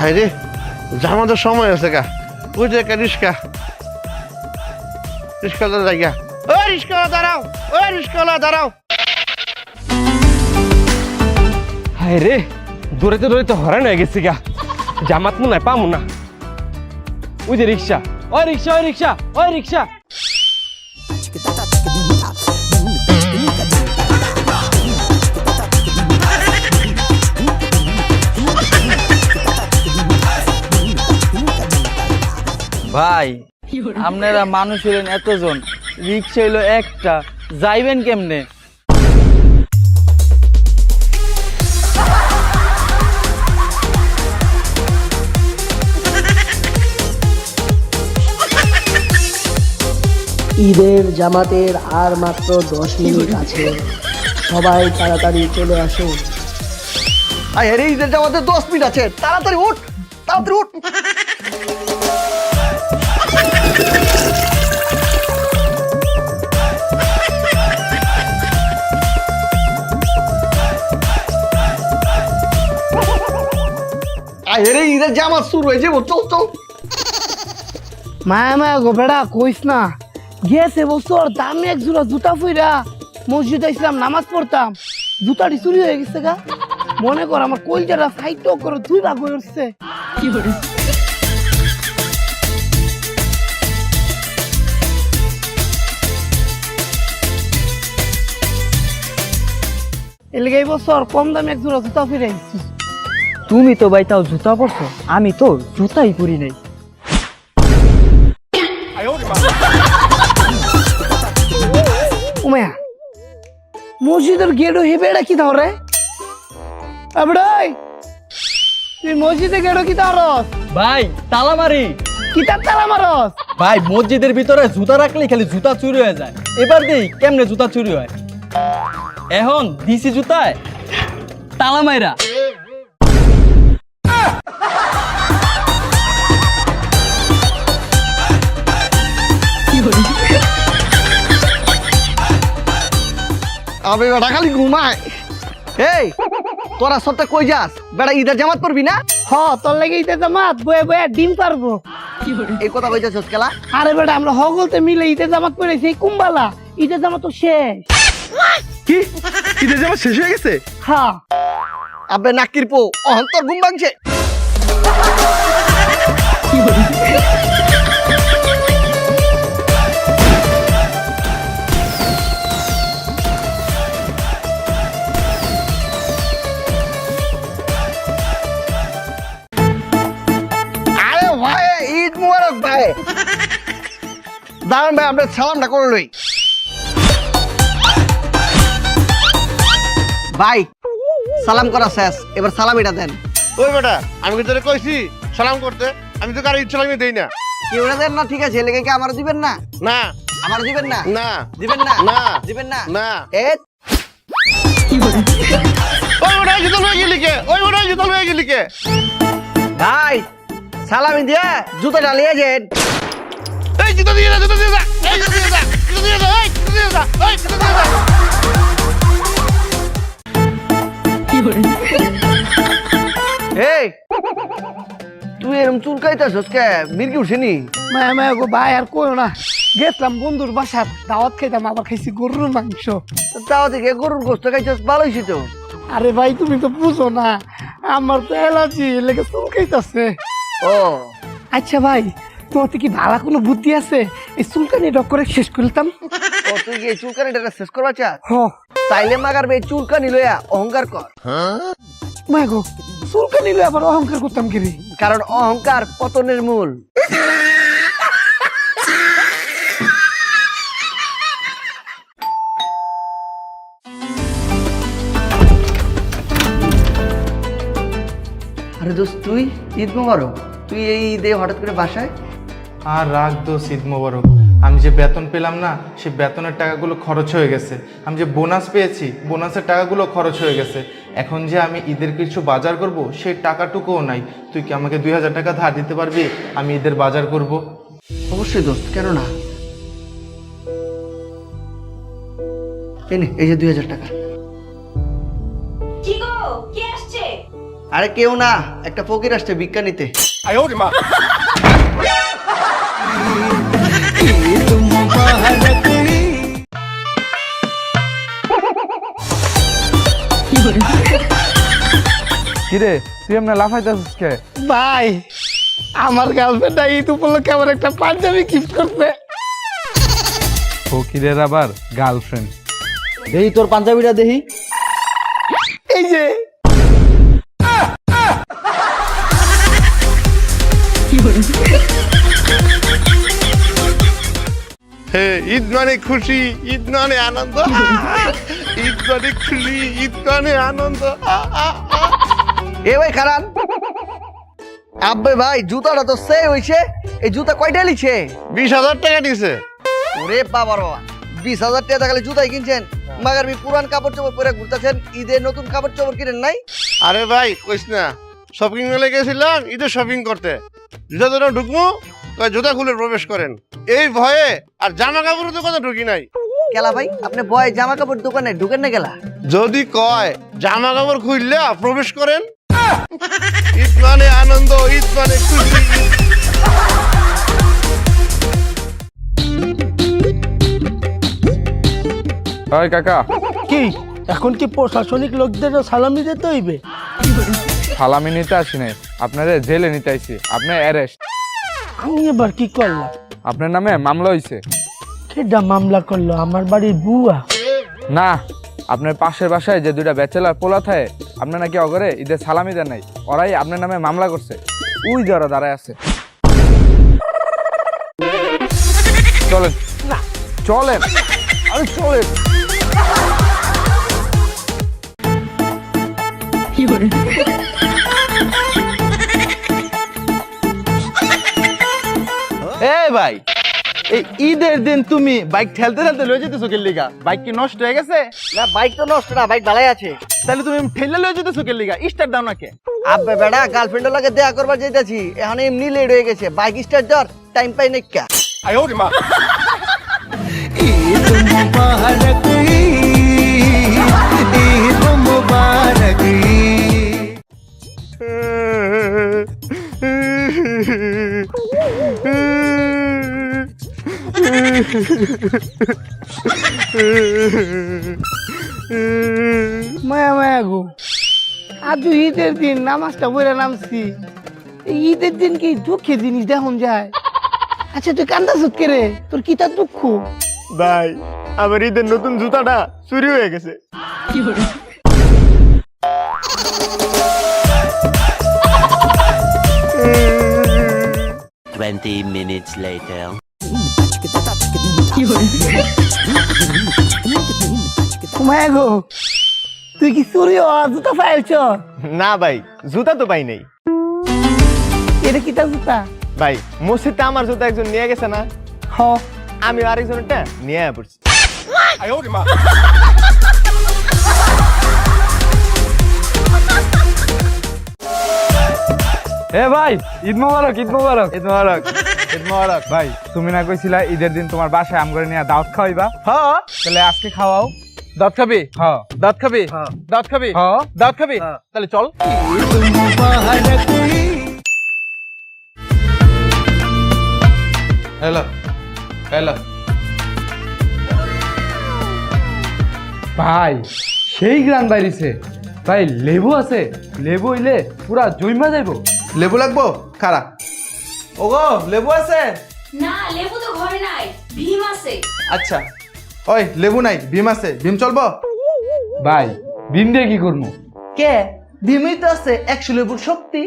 High রে সময় আছে গা। ওই যে একটা রিক্সা রিক্সাওয়ালা জায়গা। ওই রিক্সাওয়ালা দাঁড়াও। ওই রিক্সাওয়ালা দাঁড়াও। হায় রে দৌড়াইতে দৌড়াইতে হরান হয়ে গেছি গা। জামাত মনে পামু না। ওই যে রিক্সা। ওই রিক্সা ওই রিক্সা ওই রিক্সা। ভাই আপনারা মানুষ হলেন এতজন রিক্সা হইল একটা যাইবেন কেমনে? ঈদের জামাতের আর মাত্র দশ মিনিট আছে। সবাই তাড়াতাড়ি চলে আসুন আরে ঈদের জামাতে দশ মিনিট আছে। তাড়াতাড়ি উঠ তাড়াতাড়ি উঠ। আরে ঈদের জামাত শুরু হয়েছে চল চল। মায়া মায়া গো বেড়া কইস না। গেছে বছর দামি এক জোড়া জুতা ফুইরা মসজিদে ইসলাম নামাজ পড়তাম। জুতাটি চুরি হয়ে গেছে গা। মনে কর আমার সাইড করে দুই ভাগ হয়ে উঠছে। এলিগে এই বছর কম দামে এক জোড়া জুতা ফিরে আইছি তুমি তো ভাই তাও জুতা পরছো আমি তো জুতাই পরি নাই। উমায়া মসজিদের গেটও হেবে এটা কি ধরে এবড়াই তুই মসজিদে গেটও কি ধরস ভাই তালা মারি। কি তার তালা মারস? ভাই মসজিদের ভিতরে জুতা রাখলে খালি জুতা চুরি হয়ে যায়। এবার দেই কেমনে জুতা চুরি হয়। এখন দিছি জুতায় তালা মাইরা। আমি বেটা খালি ঘুমায়। এই তোরা সবটা কই যাস? বেটা ঈদের জামাত পরবি না? হ তোর লাগে ইতে জামাত বয়ে বয়ে ডিম পারব। এই কথা কই যাচ্ছিস খেলা আরে বেটা আমরা হগলতে মিলে ইতে জামাত পরে সেই কুম্বালা। ইতে জামাত তো শেষ। কি? ঈদের জামা শেষ হয়ে গেছে? হ্যাঁ আবে নাকির পো অহন্তর ঘুম ভাঙছে। আরে ভাই। দাঁড়ান ভাই আপনার সালামটা করে লই। ভাই সালাম করা শেষ। এবার সালামিটা দেন। ওই বেটা আমি কি তোরে কইছি? সালাম করতে। আমি তো কারও লাগবে দেই না। কেউ না দেন না ঠিক আছে লেগে কি আমার দিবেন না? না। আমার দিবেন না? না। দিবেন না? না। দিবেন না? না। এ ওই বেটা জুতো লয়ে গেলি কে? ওই বেটা জুতো লয়ে গেলি কে? ভাই সালামি দিয়ে জুতো ডালিয়ে যেন এই জুতো দিয়ে জুতো দিয়ে এই জুতো দিয়ে জুতো দিয়ে এই জুতো দিয়ে এই জুতো দিয়ে এই তুই এরম চুলকাইতেছস কে? মির্কি উঠেনি? মায়া মায়া গো ভাই আর কইও না। গেছিলাম বন্ধুর বাসার দাওয়াত খাইতাম আবার খাইছি গরুর মাংস। তাও থেকে গরুর গোস্ত খাইছস ভালো হয়েছে তো আরে ভাই তুমি তো বুঝো না আমার তো অ্যালার্জি লেগে চুলকাইতাছে ও। আচ্ছা ভাই তোমার কি ভালো কোনো বুদ্ধি আছে? এই চুলকানি ডক করে শেষ করতাম। ও তুই কি এই চুলকানিটা শেষ করবা চা হ। তাইলে মাগার বে চুলকানি লইয়া অহংকার কর। মায়া গো চুলকানি লয়ে আবার অহংকার করতাম কি কারণ অহংকার পতনের মূল। আরে দোস্ত তুই ঈদ মুবারক। তুই এই ঈদে হঠাৎ করে বাসায়? আর রাগ দোষ ঈদ মোবারক। আমি যে বেতন পেলাম না সে বেতনের টাকাগুলো খরচ হয়ে গেছে। আমি যে বোনাস পেয়েছি বোনাসের টাকাগুলো খরচ হয়ে গেছে। এখন যে আমি ঈদের কিছু বাজার করব সেই টাকাটুকুও নাই। তুই কি আমাকে দুই হাজার টাকা ধার দিতে পারবি? আমি ঈদের বাজার করব। অবশ্যই দোস্ত কেন না? এই নে, এই যে দুই হাজার টাকা। আরে কেউ না একটা ফকির আসছে বিজ্ঞানীতে। কিরে তুই এমনি লাফাইতেছিস কে? ভাই আমার গার্লফ্রেন্ড ঈদ উপলক্ষে আমার একটা পাঞ্জাবি গিফট করছে। ফকিরের আবার গার্লফ্রেন্ড দেহি তোর পাঞ্জাবিটা দেহি। ঈদ মানে খুশি ঈদ মানে আনন্দ। ঈদ মানে খুশি ঈদ মানে আনন্দ। এ ভাই খারান আব্বে ভাই জুতাটা তো সে হইছে। এই জুতা কয়টা লিছে? বিশ হাজার টাকা দিছে। ওরে বাবা বাবা বিশ হাজার টাকা খালি জুতাই কিনছেন। মাগার মি পুরান কাপড় চোপড় পরে ঘুরতেছেন ঈদের নতুন কাপড় চোপড় কিনেন নাই? আরে ভাই কইস না শপিং মলে গেছিলাম ঈদের শপিং করতে। জুতা দোকানে ঢুকবো জুতা খুলে প্রবেশ করেন। এই ভয়ে আর জামা কাপড়ের দোকানে ঢুকি নাই। গেলা ভাই আপনি বয় জামা কাপড় দোকানে ঢুকেন না গেলা যদি কয় জামা কাপড় খুললে প্রবেশ করেন। ঈদ মানে আনন্দ ঈদ মানে খুশি। ওই কাকা। কি? এখন কি প্রশাসনিক লোকদের সালামি দিতে হইবে? সালামি নিতে আসি নাই আপনারে জেলে নিতে আইছি। আপনার অ্যারেস্ট। আমি এবার কি করলাম? আপনার নামে মামলা হইছে। কেডা মামলা করল? আমার বাড়ির বুয়া। না আপনার পাশের বাসায় যে দুইটা ব্যাচেলার পোলা থাকে আপনার নাকি অগরে ঈদের সালামি দেন নাই। ওরাই আপনার নামে মামলা করছে। ওই যারা দাঁড়ায় আছে। চলেন। চলেন। আরে চলেন। এ ভাই এই ঈদের দিন তুমি বাইক ঠেলতে ঠেলতে লয়ে যেতেছো কে লিগা? বাইক কি নষ্ট হয়ে গেছে? না বাইক তো নষ্ট না বাইক ভালাই আছে। তাহলে তুমি ঠেলে লয়ে যেতেছো কে লিগা? স্টার্ট দাও না কে আব্বে বেড়া গার্লফ্রেন্ডের লগে দেখা করবার যাইতাছি এখন এমনি লেট হয়ে গেছে। বাইক স্টার্ট ধর টাইম পাই না কা। মায়া মায়া গো। আজ ঈদের দিন নামাজটা বইরা নামছি। ঈদের দিন কি দুঃখের জিনিস দেখুন যায়? আচ্ছা তুই কান্দা কে রে? তোর কি তার দুঃখ? ভাই আমার ঈদের নতুন জুতাটা চুরি হয়ে গেছে। Twenty minutes later. গো। তুই কি চুরি জুতা পাইছ না ভাই জুতা তো পাই নাই। এটা কি জুতা? ভাই মসজিদে আমার জুতা একজন নিয়ে গেছে না? হ। আমি আরেকজনটা নিয়ে পড়ছি। এ ভাই ঈদ মোবারক ঈদ মোবারক। ঈদ মোবারক। ঈদ মোবারক ভাই তুমি না কইছিলা ঈদের দিন তোমার বাসায় আম করে নিয়ে দাওয়াত খাওয়াইবা? হ্যাঁ তাহলে আজকে খাওয়াও। দাঁত খাবি? হ্যাঁ দাঁত খাবি? দাঁত খাবি? হ্যাঁ দাঁত খাবি? তাহলে চল। হ্যালো। হ্যালো। ভাই সেই গ্রাম বাইরিছে। ভাই লেবু আছে। লেবু হইলে পুরা জৈমা যাইবো। লেবু লাগবো? খারা। ওগো লেবু আছে? না লেবু তো ঘরে নাই ভীম আছে। আচ্ছা। ওই লেবু নাই ভীম আছে। ভীম চলবো? ভাই বিন দিয়ে কি করব? কে? ডিমই তো আছে একশো লেবুর শক্তি।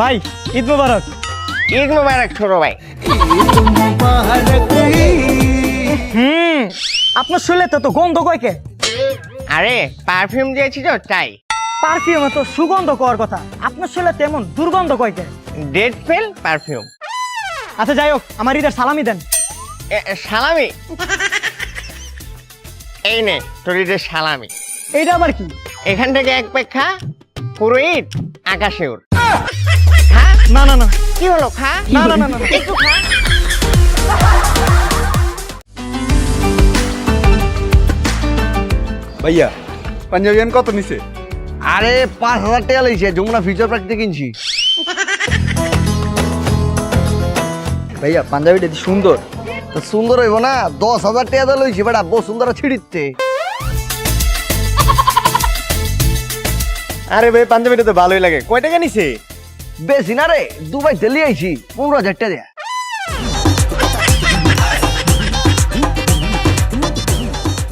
ভাই ঈদ মোবারক। ঈদ মোবারক ছোট ভাই। হুম। আপনার শরীরে তো তো গন্ধ কয়কে আরে পারফিউম দিয়েছি তো তাই। পারফিউমে তো সুগন্ধ করার কথা। আপনার শরীরে তেমন দুর্গন্ধ কয়কে ডেড ফেল পারফিউম আচ্ছা যাই হোক আমার ঈদের সালামি দেন। সালামি? এই নে তোর ঈদের সালামি। এইটা আবার কি? এখান থেকে এক পেক্ষা পুরো ঈদ আকাশে উড়। না না না। কি হলো খা? না না না না। একটু খা। ভাইয়া পাঞ্জাবিয়ান কত নিছে? আরে পাঁচ হাজার টাকা লইছে যমুনা ফিউচার পার্ক থেকে কিনছি। ভাইয়া পাঞ্জাবিটা কি সুন্দর তো সুন্দর হইব না দশ হাজার টাকা দিয়ে লইছি বেটা বহু সুন্দর ছিড়িচ্ছে। আরে ভাই পাঞ্জাবিটা তো ভালোই লাগে। কয় টাকা নিছে? বেশি না রে দুবাই তেলি আইছি পনেরো হাজার টাকা দেয়া।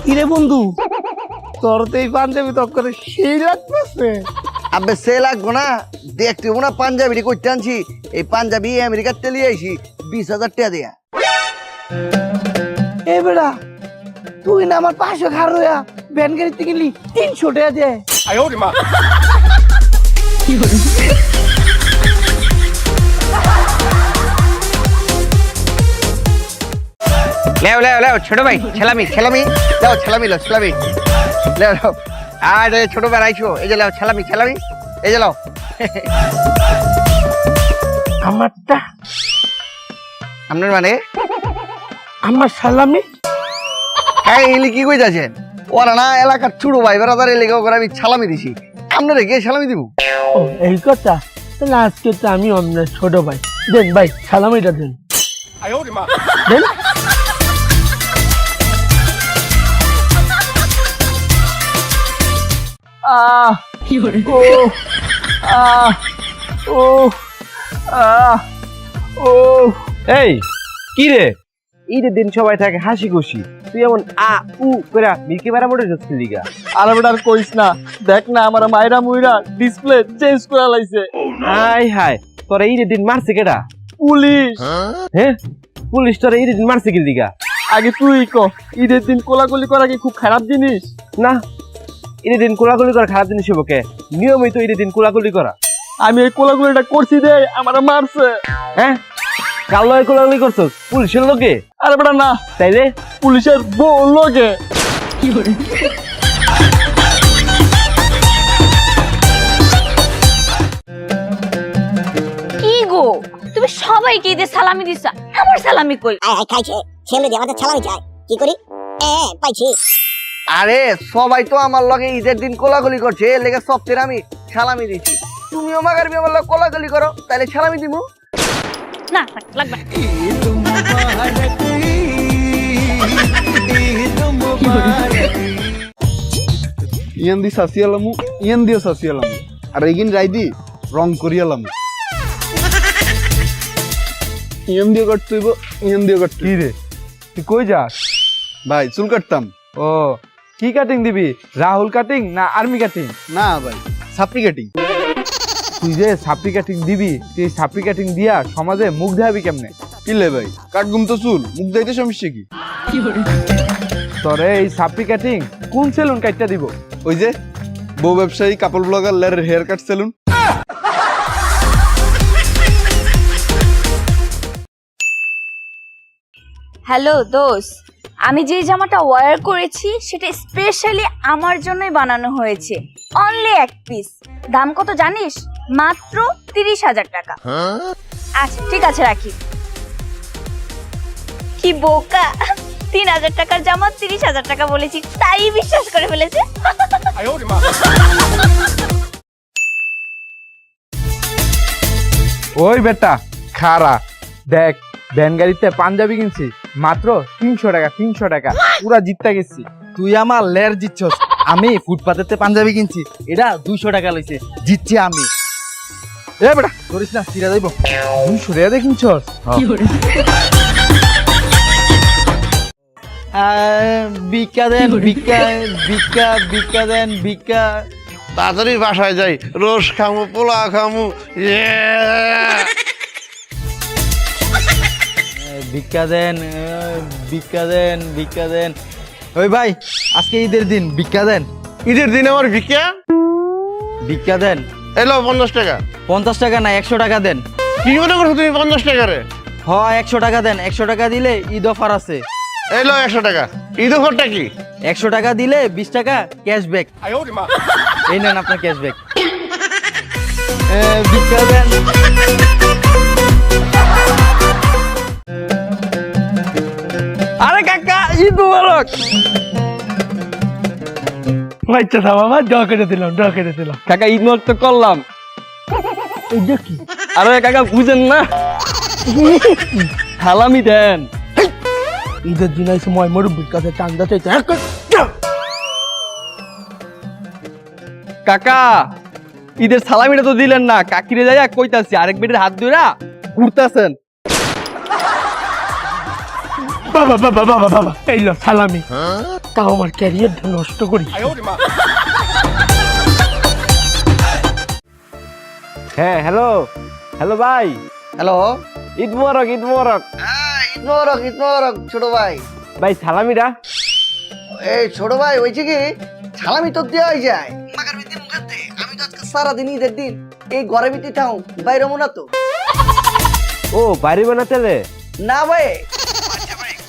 কিরে বন্ধু তোর তো এই পাঞ্জাবি তো করে সেই লাগতেছে। আবে সে লাগবো না। দেখতে না পাঞ্জাবি করতে আনছি। এই পাঞ্জাবি আমেরিকার তেলি আইছি বিশ হাজার টাকা দেয়া। এ বেড়া তুই না আমার পাশে খার রয়া ব্যান গাড়িতে গেলি তিনশো টাকা দে। লেও লেও লেও ছোট ভাই ছেলামি ছেলামি লেও ছেলামি লো ছেলামি লেও লেও। আর ছোট ভাই আইছো। এই যে লেও ছেলামি ছেলামি এই যে লেও। আমারটা? আপনার মানে? আমার সালামি? হ্যাঁ এলি কি কই যাচ্ছেন ওরা না এলাকার ছোট ভাই বেড়াদার এলাকা করে আমি সালামি দিছি। আপনারে কে সালামি দিব? ও এই কথা? তাহলে আজকে তো আমি আপনার ছোট ভাই। দেন ভাই সালামিটা দেন। দেন? আহ ও আহ ও আহ ও এই কি রে? ঈদের দিন সবাই থাকে হাসি খুশি তুই এমন আ উ করে মোটে যাচ্ছিস লিগা আর আর কইস না দেখ না আমার মাইরা মুইরা ডিসপ্লে চেঞ্জ করে লাইছে। হাই হাই তোরা ঈদের দিন মারছে কেডা? পুলিশ। হ্যাঁ? পুলিশ তোরা ঈদের দিন মারছে কি লিগা আগে তুই ক ঈদের দিন কোলাকুলি করা কি খুব খারাপ জিনিস? না ঈদের দিন কোলাকুলি করা খারাপ জিনিস হব কে? নিয়মিত ঈদের দিন কোলাকুলি করা। আমি এই কোলাকুলিটা করছি দে আমার মারছে। হ্যাঁ? কাল লয় কোলাকুলি করছ? পুলিশের লোকে আরে বেটা না। তাইলে পুলিশের বউ লোকে কি গো? তুমি সবাইকে ঈদের সালামি দিছা আমার সালামি কই? আয় আয় খাইছে। ছেলে ছালামি চাই কি করি? এ পাইছি। আরে সবাই তো আমার লগে ঈদের দিন কোলাকুলি করছে এর লেগে সপ্তাহে আমি সালামি দিছি। তুমিও মাগারবি আমার লগে কোলাকুলি করো তাহলে সালামি দিব না লাগবে। ইয়ান দি সাসিয়ালামু ইয়ান দিও সাসিয়ালামু আর এগিন রাই দি রং করিয়ালামু ইয়ান দিও কাট তুইব ইয়ান দিও কাট কি রে? তুই কই যাস? ভাই চুল কাটতাম। ও কি কাটিং দিবি? রাহুল কাটিং না আর্মি কাটিং না ভাই সাপড়ি কাটিং তুই যে সাপড়ি কাটিং দিবি তুই এই সাপড়ি কাটিং দিয়া সমাজে মুখ দেখাবি কেমনে? কিলে ভাই কাটগুম তো চুল মুখ দাইতে সমস্যা কি? তোরে এই সাপড়ি কাটিং কোন সেলুন কাটটা দিব? ওই যে বউ ব্যবসায়ী কাপড় ব্লগার লের হেয়ার কাট সেলুন হ্যালো দোস আমি যে জামাটা ওয়ার করেছি সেটা স্পেশালি আমার জন্যই বানানো হয়েছে। অনলি এক পিস দাম কত জানিস? মাত্র তিরিশ হাজার টাকা। আচ্ছা ঠিক আছে রাখি। কি বোকা? তিন হাজার টাকার জামা তিরিশ হাজার টাকা বলেছি তাই বিশ্বাস করে ফেলেছে। ওই বেটা খারা দেখ ভ্যান গাড়িতে পাঞ্জাবি কিনছি। মাত্র তিনশো টাকা তিনশো টাকা। পুরা জিততে গেছি। তুই আমার লের জিতছস। আমি ফুটপাতেতে পাঞ্জাবি কিনছি। এটা দুইশো টাকা লইছে। জিতছি আমি। এ বেটা করিস না যাইব। দুইশো টাকা দিয়ে কিনছস? ভিক্ষা দেন ভিক্ষা ভিক্ষা ভিক্ষা দেন ভিক্ষা তাড়াতাড়ি বাসায় যাই। রোজ খামু পোলা খামু। ইয়ে। ভিক্ষা দেন ভিক্ষা দেন ভিক্ষা দেন। ওই ভাই আজকে ঈদের দিন ভিক্ষা দেন। ঈদের দিন আমার ভিক্ষা? ভিক্ষা দেন। এলো পঞ্চাশ টাকা। পঞ্চাশ টাকা না একশো টাকা দেন। কি মনে করছ তুমি পঞ্চাশ টাকা রে? হ একশো টাকা দেন। একশো টাকা দিলে ঈদ অফার আছে। এলো একশো টাকা। ঈদ অফারটা কি? একশো টাকা দিলে বিশ টাকা ক্যাশব্যাক। এই নেন আপনার ক্যাশব্যাক। ভিক্ষা দেন। ঈদ মুবারক। আচ্ছা থা বাবা ড কেটে দিলাম ড কেটে দিলাম। কাকা ঈদ মুবারক তো করলাম। এইটা কি? আরে কাকা বুঝেন না। সালামি দেন। ঈদের দিন আইসে ময় মুরব্বির কাছে চান্দা চাইতে কাকা ঈদের সালামিটা তো দিলেন না। কাকিরে যাই কইতাছি আরেক বেটির হাত ধরা ঘুরতাছেন। বাবা বাবা বাবা বাবা। এই লো সালামি। তাও আমার ক্যারিয়ারটা নষ্ট করি হ্যাঁ হ্যালো। হ্যালো ভাই। হ্যালো। ঈদ মোবারক ঈদ মোবারক। হ্যাঁ ঈদ মোবারক ঈদ মোবারক ছোট ভাই। ভাই সালামিরা এই ছোট ভাই হয়েছে কি? সালামি তো দেওয়াই যায়। মাগার ভিতরে মুখাতে আমি তো আজকে সারাদিন ঈদের দিন এই ঘরে ভিতরে থাও বাইরে মনে তো। ও বাড়ি বানাতে না ভাই।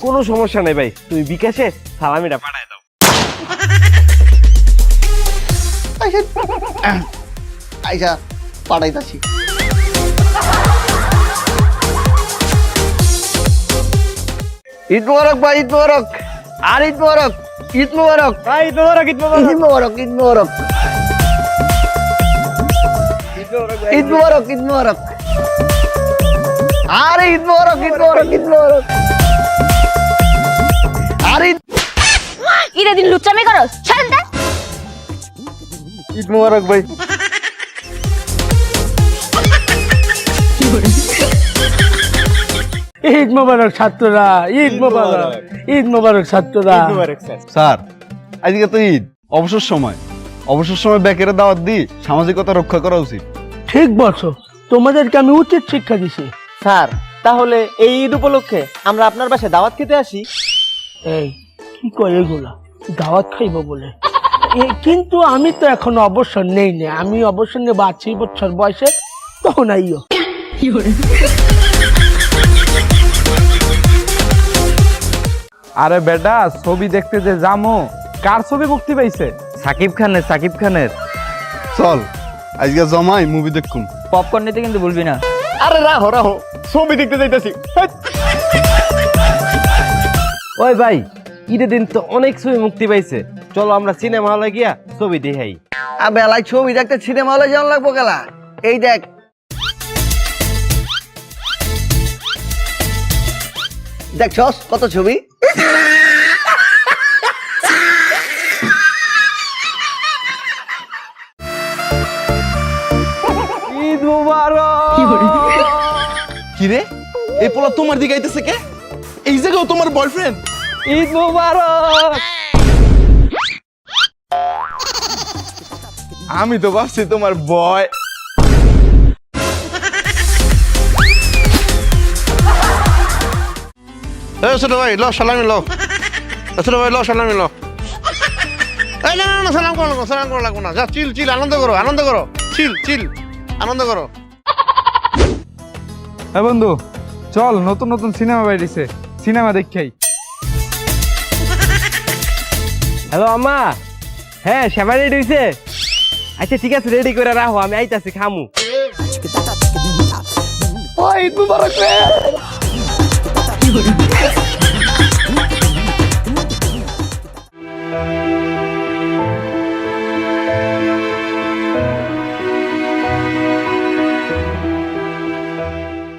কোনো সমস্যা নেই ভাই। তুই বিকাশে সালামিটা পাঠায় দাও। আইসা পাঠাইতাছি। ঈদ মোবারক ভাই ঈদ মোবারক। আর ঈদ মোবারক ঈদ মোবারক। ভাই ঈদ মোবারক ঈদ মোবারক। ঈদ মোবারক ঈদ মোবারক। ঈদ মোবারক ঈদ মোবারক। আর ঈদ মোবারক ঈদ মোবারক ঈদ মোবারক। আর ঈদের দিন লুচ্চামি করো ছাড়েন তা ঈদ মুবারক ভাই। ঈদ মোবারক ছাত্ররা ঈদ মোবারক ঈদ মোবারক ছাত্ররা। স্যার। আজকে তো ঈদ অবসর সময়। অবসর সময় ব্যাকের দাওয়াত দি সামাজিকতা রক্ষা করা উচিত। ঠিক বলছো তোমাদেরকে আমি উচিত শিক্ষা দিছি। স্যার তাহলে এই ঈদ উপলক্ষে আমরা আপনার বাসায় দাওয়াত খেতে আসি? এই কি কয় এগুলা? দাওয়াত খাইবো বলে। কিন্তু আমি তো এখনও অবসর নেই না। আমি অবসর নেব আশি বছর বয়সে তখন আইও। আরে বেটা ছবি দেখতে যে জামো কার ছবি মুক্তি পাইছে? সাকিব খানের সাকিব খানের। চল আজকে জমাই মুভি দেখুন। পপকর্ন নিতে কিন্তু ভুলবি না। আরে রাহো রাহো ছবি দেখতে যাইতাছি। ওই ভাই ঈদের দিন তো অনেক ছবি মুক্তি পাইছে। চলো আমরা সিনেমা হলে গিয়া ছবি দেখাই। আর বেলায় ছবি দেখতে সিনেমা হলে যাওয়ার লাগবো গেলা এই দেখ। দেখছস কত ছবি? ঈদ মুবারক! কিরে এই পোলা তোমার দিকে আইতেছে কে? এই জায়গাও তোমার বয়ফ্রেন্ড ঈদ মুবারক! আমি তো ভাবছি তোমার বয় ছোট ভাই ল সালামি ল। এ ছোট ভাই ল সালামি ল। এই না না না সালাম করো না সালাম করো লাগবো না। যা চিল চিল আনন্দ করো আনন্দ করো। চিল চিল আনন্দ করো। হ্যাঁ বন্ধু চল নতুন নতুন সিনেমা বেরিয়েছে সিনেমা দেখাই। হ্যালো আম্মা। হ্যাঁ সেবা রেডি হইছে? আচ্ছা ঠিক আছে রেডি করে রাখো আমি আইতাছি খামু। ও ঈদ মুবারক রে।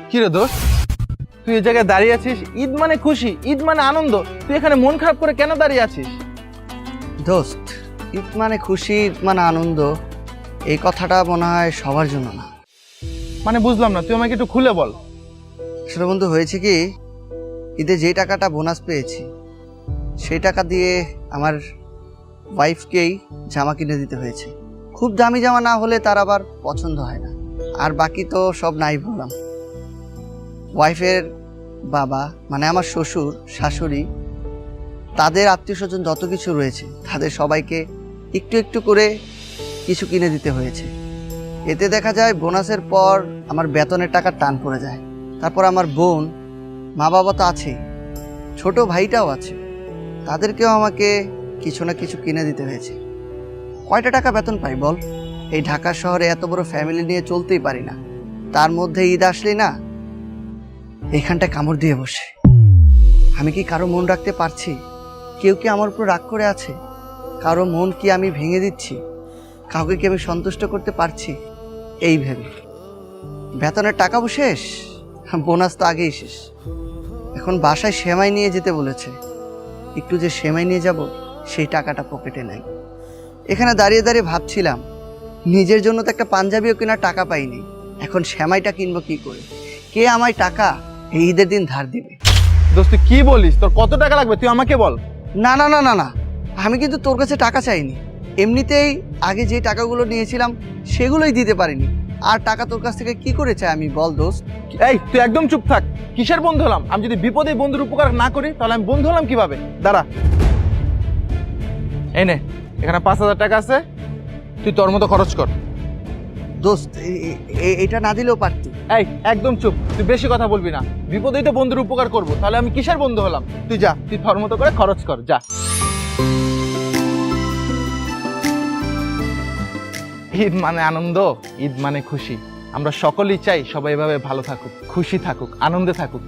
কি রে দোস্ত? তুই এই জায়গায় দাঁড়িয়ে আছিস? ঈদ মানে খুশি ঈদ মানে আনন্দ। তুই এখানে মন খারাপ করে কেন দাঁড়িয়ে আছিস? দোস্ত ঈদ মানে খুশি ঈদ মানে আনন্দ। এই কথাটা মনে হয় সবার জন্য না। মানে বুঝলাম না তুই আমাকে একটু খুলে বল। আসলে বন্ধু হয়েছে কি ঈদে যে টাকাটা বোনাস পেয়েছি সেই টাকা দিয়ে আমার ওয়াইফকেই জামা কিনে দিতে হয়েছে। খুব দামি জামা না হলে তার আবার পছন্দ হয় না। আর বাকি তো সব নাই বললাম। ওয়াইফের বাবা মানে আমার শ্বশুর, শাশুড়ি, তাদের আত্মীয় স্বজন যত কিছু রয়েছে, তাদের সবাইকে একটু একটু করে কিছু কিনে দিতে হয়েছে। এতে দেখা যায় বোনাসের পর আমার বেতনের টাকা টান পড়ে যায়। তারপর আমার বোন মা বাবা তো আছেই ছোট ভাইটাও আছে, তাদেরকেও আমাকে কিছু না কিছু কিনে দিতে হয়েছে। কয়টা টাকা বেতন পাই বল? এই ঢাকা শহরে এত বড় ফ্যামিলি নিয়ে চলতেই পারি না। তার মধ্যে ঈদ আসলেই না এইখানটা কামড় দিয়ে বসে। আমি কি কারও মন রাখতে পারছি? কেউ কি আমার উপর রাগ করে আছে? কারও মন কি আমি ভেঙে দিচ্ছি? কাউকে কি আমি সন্তুষ্ট করতে পারছি? এই ভেবে। বেতনের টাকাও শেষ? বোনাস তো আগেই শেষ। এখন বাসায় সেমাই নিয়ে যেতে বলেছে। একটু যে সেমাই নিয়ে যাব, সেই টাকাটা পকেটে নাই। এখানে দাঁড়িয়ে দাঁড়িয়ে ভাবছিলাম, নিজের জন্য তো একটা পাঞ্জাবিও কেনার টাকা পাইনি। এখন সেমাইটা কিনবো কি করে? কে আমায় টাকা এই ঈদের দিন ধার দিবে। দোস্ত তুই কি বলিস? তোর কত টাকা লাগবে? তুই আমাকে বল। না না না না না। আমি কিন্তু তোর কাছে টাকা চাইনি। এমনিতেই আগে যে টাকাগুলো নিয়েছিলাম সেগুলোই দিতে পারিনি। আর টাকা তোর কাছ থেকে কি করে চাই আমি বল দোস্ত। এই তুই একদম চুপ থাক। কিসের বন্ধু হলাম? আমি যদি বিপদে বন্ধুর উপকার না করি তাহলে আমি বন্ধু হলাম কীভাবে? দাঁড়া। এই নে এখানে পাঁচ হাজার টাকা আছে। তুই তোর মতো খরচ কর। দোস্ত এটা না দিলেও পারতি। এই, একদম চুপ। তুই বেশি কথা বলবি না। বিপদেই তো বন্ধুর উপকার করব। তাহলে আমি কিসের বন্ধু হলাম? তুই যা, তুই ধর্মত মতো করে খরচ কর, যা। ঈদ মানে আনন্দ, ঈদ মানে খুশি। আমরা সকলেই চাই সবাই এভাবে ভালো থাকুক, খুশি থাকুক, আনন্দে থাকুক।